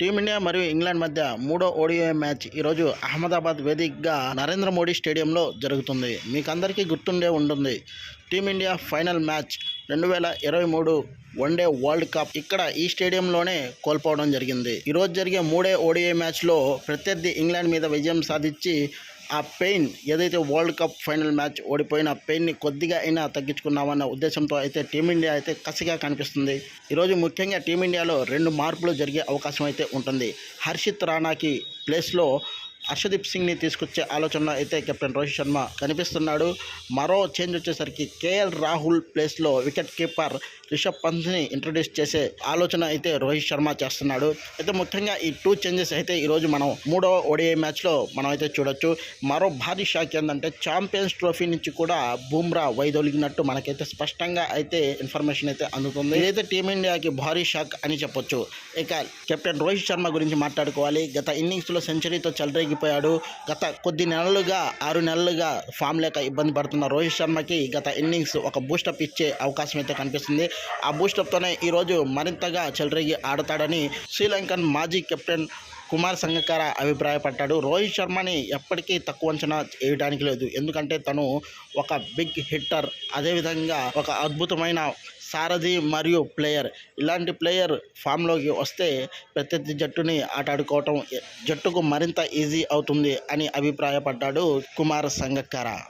Team India మరియు England మధ్య మూడో ఓడిఐ మ్యాచ్ ఈరోజు అహ్మదాబాద్ వేదికగా నరేంద్ర మోడీ స్టేడియంలో జరుగుతుంది. మీకు అందరికీ గుర్తుండే ఉంటుంది. టీమిండియా ఫైనల్ మ్యాచ్ రెండు వేల ఇరవై మూడు వన్డే వరల్డ్ కప్ ఇక్కడ ఈ స్టేడియంలోనే కోల్పోవడం జరిగింది. ఈరోజు జరిగే మూడే ఓడిఐ మ్యాచ్లో ప్రత్యర్థి ఇంగ్లాండ్ మీద విజయం సాధించి ఆ పెయిన్ ఏదైతే వరల్డ్ కప్ ఫైనల్ మ్యాచ్ ఓడిపోయిన పెయిన్ని కొద్దిగా అయినా తగ్గించుకున్నామన్న ఉద్దేశంతో అయితే టీమిండియా అయితే కసిగా కనిపిస్తుంది. ఈరోజు ముఖ్యంగా టీమిండియాలో రెండు మార్పులు జరిగే అవకాశం అయితే ఉంటుంది. హర్షిత్ రాణాకి ప్లేస్లో హర్షదీప్ సింగ్ని తీసుకొచ్చే ఆలోచన అయితే కెప్టెన్ రోహిత్ శర్మ కనిపిస్తున్నాడు. మరో చేంజ్ వచ్చేసరికి కేఎల్ రాహుల్ ప్లేస్లో వికెట్ కీపర్ రిషబ్ పంత్ని ఇంట్రడ్యూస్ చేసే ఆలోచన అయితే రోహిత్ శర్మ చేస్తున్నాడు. అయితే ముఖ్యంగా ఈ టూ చేంజెస్ అయితే ఈరోజు మనం మూడో ఓడిఐ మ్యాచ్లో మనం అయితే చూడొచ్చు. మరో భారీ షాక్ ఏంటంటే ఛాంపియన్స్ ట్రోఫీ నుంచి కూడా బూమ్రా వైదొలిగినట్టు మనకైతే స్పష్టంగా అయితే ఇన్ఫర్మేషన్ అయితే అందుతుంది. ఇదైతే టీమిండియాకి భారీ షాక్ అని చెప్పొచ్చు. ఇక కెప్టెన్ రోహిత్ శర్మ గురించి మాట్లాడుకోవాలి. గత ఇన్నింగ్స్లో సెంచరీతో చెలరేగిపోయాడు గత కొద్ది నెలలుగా ఆరు నెలలుగా ఫామ్ లేక ఇబ్బంది పడుతున్న రోహిత్ శర్మకి గత ఇన్నింగ్స్ ఒక బూస్టప్ ఇచ్చే అవకాశం అయితే కనిపిస్తుంది. ఆ బూస్టప్తోనే ఈరోజు మరింతగా చెలరేగి ఆడతాడని శ్రీలంకన్ మాజీ కెప్టెన్ కుమార్ సంగకార అభిప్రాయపడ్డాడు. రోహిత్ శర్మని ఎప్పటికీ తక్కువ అంచనా వేయడానికి లేదు. ఎందుకంటే తను ఒక బిగ్ హిట్టర్. అదేవిధంగా ఒక అద్భుతమైన సారథి మరియు ప్లేయర్. ఇలాంటి ప్లేయర్ ఫామ్లోకి వస్తే ప్రత్యర్థి జట్టుని ఆటాడుకోవటం జట్టుకు మరింత ఈజీ అవుతుంది అని అభిప్రాయపడ్డాడు కుమార్ సంగక్కర.